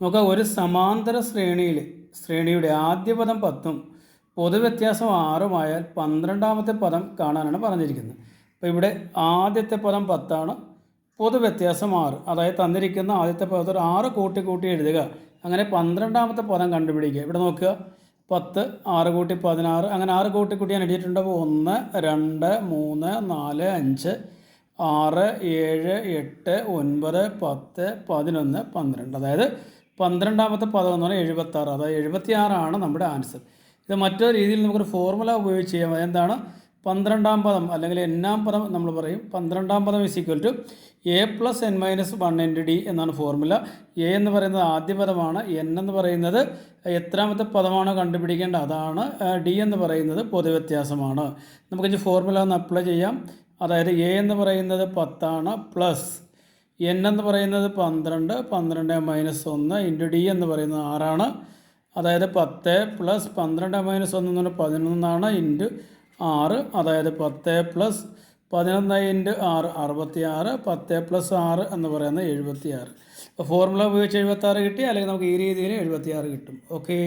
നമുക്ക് ഒരു സമാന്തര ശ്രേണിയിൽ ശ്രേണിയുടെ ആദ്യ പദം പത്തും പൊതുവ്യത്യാസം ആറുമായാൽ പന്ത്രണ്ടാമത്തെ പദം കാണാനാണ് പറഞ്ഞിരിക്കുന്നത്. അപ്പോൾ ഇവിടെ ആദ്യത്തെ പദം പത്താണ് പൊതുവ്യത്യാസം ആറ്. അതായത് തന്നിരിക്കുന്ന ആദ്യത്തെ പദത്തിൽ ആറ് കൂട്ടി കൂട്ടി എഴുതുക. അങ്ങനെ പന്ത്രണ്ടാമത്തെ പദം കണ്ടുപിടിക്കുക. ഇവിടെ നോക്കുക പത്ത് ആറ് കൂട്ടി പതിനാറ്. അങ്ങനെ ആറ് കൂട്ടി കൂട്ടി ഞാൻ എഴുതിയിട്ടുണ്ട്. ഒന്ന് രണ്ട് മൂന്ന് നാല് അഞ്ച് ആറ് ഏഴ് എട്ട് ഒൻപത് പത്ത് പതിനൊന്ന് പന്ത്രണ്ട്. അതായത് പന്ത്രണ്ടാമത്തെ പദം എന്ന് പറഞ്ഞാൽ എഴുപത്താറ്. അതായത് എഴുപത്തി ആറാണ് നമ്മുടെ ആൻസർ. ഇത് മറ്റൊരു രീതിയിൽ നമുക്കൊരു ഫോർമുല ഉപയോഗിച്ച് ചെയ്യാം. അതെന്താണ്? പന്ത്രണ്ടാം പദം അല്ലെങ്കിൽ എന്നാം പദം നമ്മൾ പറയും. പന്ത്രണ്ടാം പദം is equal to A plus N minus one N D എന്നാണ് ഫോർമുല. എ എന്ന് പറയുന്നത് ആദ്യ പദമാണ്. എൻ എന്ന് പറയുന്നത് എത്രാമത്തെ പദമാണോ കണ്ടുപിടിക്കേണ്ടത്? അതാണ് ഡി എന്ന് പറയുന്നത് പൊതുവ്യത്യാസമാണ് നമുക്കിത് ഫോർമുല ഒന്ന് അപ്ലൈ ചെയ്യാം. അതായത് എ എന്ന് പറയുന്നത് പത്താണ് പ്ലസ് എൻ എന്ന് പറയുന്നത് പന്ത്രണ്ട് പന്ത്രണ്ട് മൈനസ് ഒന്ന് ഇന്റു ഡി എന്ന് പറയുന്നത് ആറാണ്. അതായത് പത്ത് പ്ലസ് പന്ത്രണ്ട് മൈനസ് ഒന്ന് എന്ന് പറഞ്ഞാൽ പതിനൊന്നാണ് ഇന്റു ആറ്. അതായത് പത്ത് പ്ലസ് പതിനൊന്ന് ഇന്റു ആറ് അറുപത്തി ആറ് പത്ത് പ്ലസ് ആറ് എന്ന് പറയുന്നത് എഴുപത്തി ആറ് ഫോർമുല ഉപയോഗിച്ച് എഴുപത്തി ആറ് കിട്ടി അല്ലെങ്കിൽ നമുക്ക് ഈ രീതിയിൽ എഴുപത്തി ആറ് കിട്ടും. ഓക്കേ